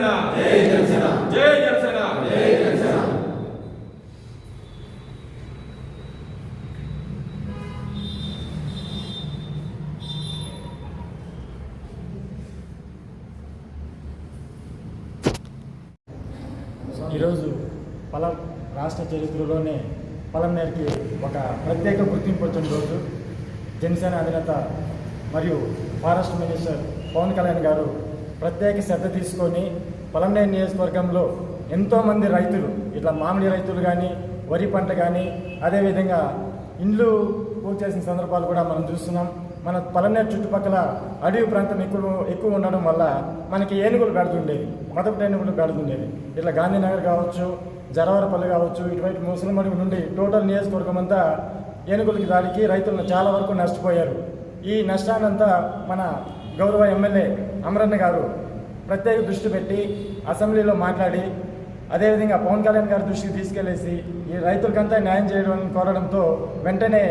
జనసేన. జై జనసేన. జై జనసేన. జై జనసేన. ఈరోజు పలం రాష్ట్ర చరిత్రలోనే పలంనేరుకి ఒక ప్రత్యేక గుర్తింపు వచ్చిన రోజు. జనసేన అధినేత మరియు ఫారెస్ట్ మినిస్టర్ పవన్ కళ్యాణ్ గారు ప్రత్యేక శ్రద్ధ తీసుకొని పలంనేరు నియోజకవర్గంలో ఎంతోమంది రైతులు ఇట్లా మామిడి రైతులు కానీ వరి పంట కానీ అదేవిధంగా ఇండ్లు పూజ చేసిన సందర్భాలు కూడా మనం చూస్తున్నాం. మన పలనేరు చుట్టుపక్కల అడవి ప్రాంతం ఎక్కువ ఎక్కువ ఉండడం వల్ల మనకి ఏనుగులు పెడుతుండేవి మొదటి ఏనుగులు పెడుతుండేది ఇట్లా గాంధీనగర్ కావచ్చు జరవరపల్లి కావచ్చు ఇటువైపు ముసలిమడుగు నుండి టోటల్ నియోజకవర్గం అంతా ఏనుగులకి దాడికి రైతులను చాలా వరకు నష్టపోయారు. ఈ నష్టానంతా మన గౌరవ ఎమ్మెల్యే అమరన్న గారు ప్రత్యేక దృష్టి పెట్టి అసెంబ్లీలో మాట్లాడి అదేవిధంగా పవన్ కళ్యాణ్ గారి దృష్టికి తీసుకెళ్ళేసి ఈ రైతులకంతా న్యాయం చేయడం కోరడంతో వెంటనే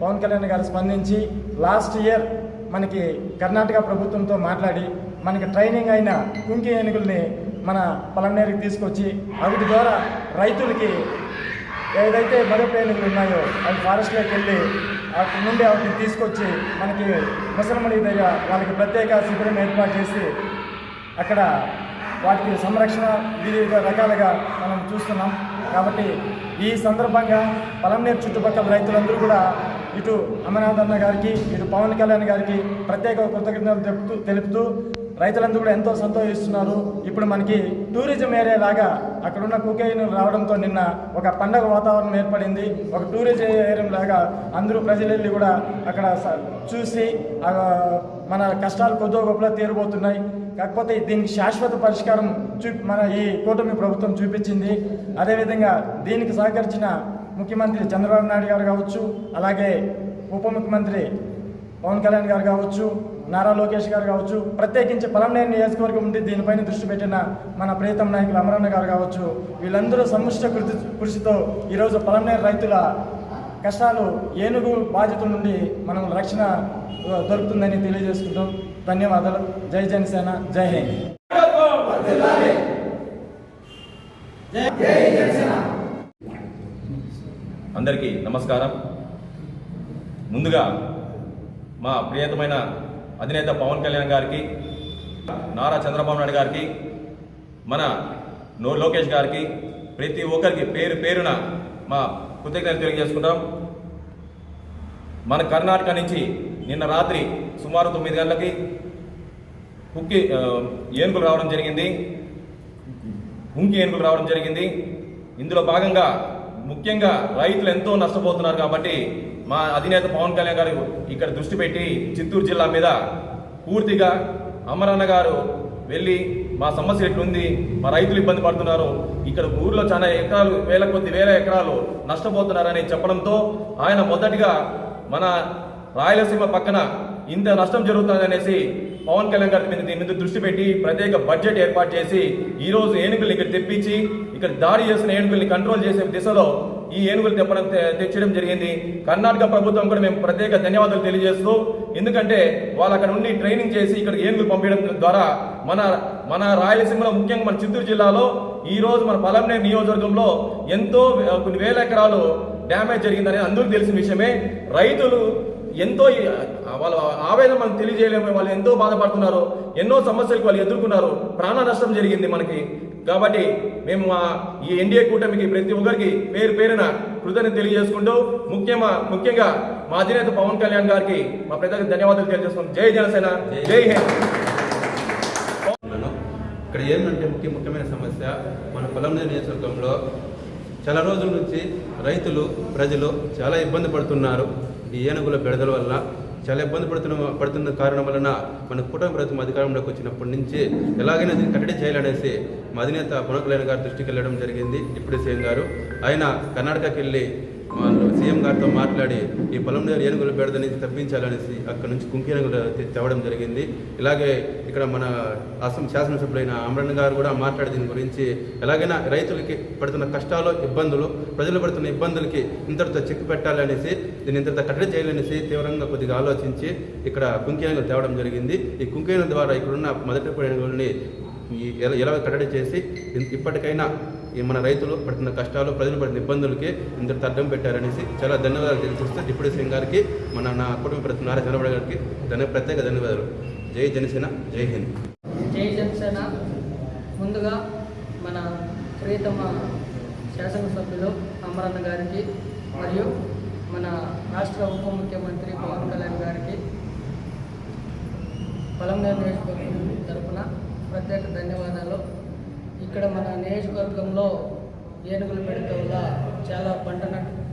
పవన్ కళ్యాణ్ గారు స్పందించి లాస్ట్ ఇయర్ మనకి కర్ణాటక ప్రభుత్వంతో మాట్లాడి మనకి ట్రైనింగ్ అయిన కుంకి ఏనుగుల్ని మన పలనేరుకి తీసుకొచ్చి వాటి ద్వారా రైతులకి ఏదైతే మరో ఏనుగులు ఉన్నాయో అవి ఫారెస్ట్లోకి వెళ్ళి అక్కడి నుండి వాటిని తీసుకొచ్చి మనకి ముసలమణి దగ్గర వాళ్ళకి ప్రత్యేక శిబిరం ఏర్పాటు చేసి అక్కడ వాటికి సంరక్షణ వివిధ రకాలుగా మనం చూస్తున్నాం. కాబట్టి ఈ సందర్భంగా పలంనేరు చుట్టుపక్కల రైతులందరూ కూడా ఇటు అమరనాథ్ అన్న గారికి ఇటు పవన్ కళ్యాణ్ గారికి ప్రత్యేక కృతజ్ఞతలు తెలుపుతూ రైతులందరూ కూడా ఎంతో సంతోషిస్తున్నారు. ఇప్పుడు మనకి టూరిజం ఏరియా లాగా అక్కడున్న కుకేయిన్ రావడంతో నిన్న ఒక పండగ వాతావరణం ఏర్పడింది. ఒక టూరిజం ఏరియా లాగా అందరూ ప్రజలు వెళ్ళి కూడా అక్కడ స- చూసి మన కష్టాలు కొద్దో గొప్పలో తీరబోతున్నాయి. కాకపోతే దీనికి శాశ్వత పరిష్కారం చూ మన ఈ కూటమి ప్రభుత్వం చూపించింది. అదేవిధంగా దీనికి సహకరించిన ముఖ్యమంత్రి చంద్రబాబు నాయుడు గారు కావచ్చు అలాగే ఉప ముఖ్యమంత్రి పవన్ కళ్యాణ్ గారు కావచ్చు నారా లోకేష్ గారు కావచ్చు ప్రత్యేకించి పలంనేరు నియోజకవర్గం ఉండి దీనిపైన దృష్టి పెట్టిన మన ప్రీతం నాయకులు అమరన్న గారు కావచ్చు వీళ్ళందరూ సమిష్ట కృషి కృషితో ఈరోజు పలంనేరు రైతుల కష్టాలు ఏనుగు బాధితుల నుండి మనం రక్షణ దొరుకుతుందని తెలియజేసుకుంటాం ధన్యవాదాలు. జై జనసేన జై హింద్. అందరికీ నమస్కారం. ముందుగా మా ప్రియతమైన అధినేత పవన్ కళ్యాణ్ గారికి నారా చంద్రబాబు నాయుడు గారికి మన నో లోకేష్ గారికి ప్రతి ఒక్కరికి పేరు పేరున మా కృతజ్ఞతలు తెలియజేసుకుంటాం. మన కర్ణాటక నుంచి నిన్న రాత్రి సుమారు తొమ్మిది గంటలకి కుక్కి ఏనుగులు రావడం జరిగింది. హుంకి ఏనుగులు రావడం జరిగింది. ఇందులో భాగంగా ముఖ్యంగా రైతులు ఎంతో నష్టపోతున్నారు కాబట్టి మా అధినేత పవన్ కళ్యాణ్ గారు ఇక్కడ దృష్టి పెట్టి చిత్తూరు జిల్లా మీద పూర్తిగా అమరన్న గారు వెళ్ళి మా సమస్య ఎట్లుంది మా రైతులు ఇబ్బంది పడుతున్నారు ఇక్కడ ఊర్లో చాలా ఎకరాలు వేల కొద్ది వేల ఎకరాలు నష్టపోతున్నారని చెప్పడంతో ఆయన మొదటిగా మన రాయలసీమ పక్కన ఇంత నష్టం జరుగుతుంది అనేసి పవన్ కళ్యాణ్ గారి మీద దీని మీద దృష్టి పెట్టి ప్రత్యేక బడ్జెట్ ఏర్పాటు చేసి ఈరోజు ఏనుగులు ఇక్కడ తెప్పించి ఇక్కడ దాడి చేసిన ఏనుగుల్ని కంట్రోల్ చేసే దిశలో ఈ ఏనుగులు తెప్పడం తె- తెచ్చడం జరిగింది. కర్ణాటక ప్రభుత్వం కూడా మేము ప్రత్యేక ధన్యవాదాలు తెలియజేస్తూ ఎందుకంటే వాళ్ళు అక్కడ ఉండి ట్రైనింగ్ చేసి ఇక్కడ ఏనుగులు పంపించడం ద్వారా మన మన రాయలసీమలో ముఖ్యంగా మన చిత్తూరు జిల్లాలో ఈ రోజు మన పలంనేరు నియోజకవర్గంలో ఎంతో కొన్ని వేల ఎకరాలు డ్యామేజ్ జరిగిందని అందరికీ తెలిసిన విషయమే. రైతులు ఎంతో వాళ్ళ ఆవేదన మనకు తెలియజేయలేము వాళ్ళు ఎంతో బాధపడుతున్నారు ఎన్నో సమస్యలకు వాళ్ళు ఎదుర్కొన్నారు. ప్రాణ నష్టం జరిగింది మనకి. కాబట్టి మేము మా ఈ ఎన్డీఏ కూటమికి ప్రతి ఒక్కరికి పేరు పేరున కృతజ్ఞత తెలియజేసుకుంటూ ముఖ్యమా ముఖ్యంగా మా అధినేత పవన్ కళ్యాణ్ గారికి మా ప్రజలకు ధన్యవాదాలు తెలియజేసుకుంటాం జై జనసేన జై హింద్. ఇక్కడ ఏంటంటే ముఖ్య ముఖ్యమైన సమస్య మన పొలంనేరు నియోజకవర్గంలో చాలా రోజుల నుంచి రైతులు ప్రజలు చాలా ఇబ్బంది పడుతున్నారు ఈ ఏనుగుల బెడదల వల్ల. చాలా ఇబ్బంది పడుతున్న పడుతున్న కారణం వలన మన కుటుంబ ప్రభుత్వం అధికారంలోకి వచ్చినప్పటి నుంచి ఎలాగైనా దీన్ని కట్టడి చేయాలనేసి మా అధినేత పవన్ కళ్యాణ్ గారి దృష్టికి వెళ్ళడం జరిగింది. డిప్యూటీ సీఎం గారు. ఆయన కర్ణాటకకి వెళ్ళి వాళ్ళు సీఎం గారితో మాట్లాడి ఈ పొలం పొలంనేరు ఏనుగుల బెడద నుంచి తప్పించాలనేసి అక్కడ నుంచి కుంకీనగులు తేవడం జరిగింది. ఇలాగే ఇక్కడ మన అస్సాం శాసనసభ్యులైన అమరణ్ గారు కూడా మాట్లాడి దీని గురించి ఎలాగైనా రైతులకి పడుతున్న కష్టాలు ఇబ్బందులు ప్రజలు పడుతున్న ఇబ్బందులకి ఇంతటితో చెక్ పెట్టాలనేసి దీన్ని ఇంతటితో కట్టడి చేయాలనేసి తీవ్రంగా కొద్దిగా ఆలోచించి ఇక్కడ కుంకీనగులు తేవడం జరిగింది. ఈ కుంకేనుగుల ద్వారా ఇక్కడున్న మొదటి ఏనుగుల్ని ఎలా ఎలా కట్టడి చేసి ఇప్పటికైనా మన రైతులు పడుతున్న కష్టాలు ప్రజలు పడిన ఇబ్బందులకి ఇంత తడ్డం పెట్టారనేసి చాలా ధన్యవాదాలు తెలియజేస్తే డిప్యూటీ సింగ్ గారికి మన నా కుటుంబ ప్రతి నారా చంద్రబాబు గారికి ధన్య ప్రత్యేక ధన్యవాదాలు. జై జనసేన జై హింద్. జై జనసేన. ముందుగా మన ప్రియతమ శాసనసభ్యులు అమరన్న గారికి మరియు మన రాష్ట్ర ఉప ముఖ్యమంత్రి పవన్ కళ్యాణ్ గారికి పొలం నియోజకవర్గం తరపున ప్రత్యేక ధన్యవాదాలు. ఇక్కడ మన నియోజకవర్గంలో ఏనుగులు పెడత వల్ల చాలా పంట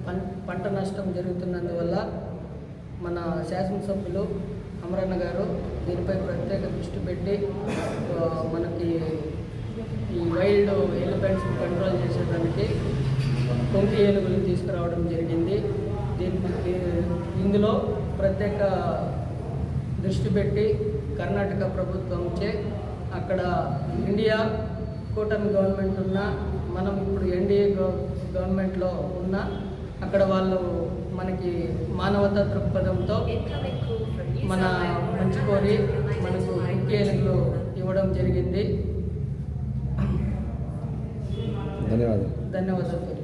పం- పంట నష్టం జరుగుతున్నందువల్ల మన శాసనసభ్యులు అమరన్న గారు దీనిపై ప్రత్యేక దృష్టి పెట్టి మనకి ఈ వైల్డ్ ఎలిఫెంట్స్ కంట్రోల్ చేసేదానికి కొంకి ఏనుగులు తీసుకురావడం జరిగింది. దీనికి ఇందులో ప్రత్యేక దృష్టి పెట్టి కర్ణాటక ప్రభుత్వంచే అక్కడ ఇండియా కూటమి గవర్నమెంట్ ఉన్న మనం ఇప్పుడు ఎన్డీఏ గవర్నమెంట్లో ఉన్న అక్కడ వాళ్ళు మనకి మానవతా దృక్పథంతో మన మంచి కోరి మనకు ముఖ్య ఏనుగులు ఇవ్వడం జరిగింది. ధన్యవాదాలు. ధన్యవాదాలు.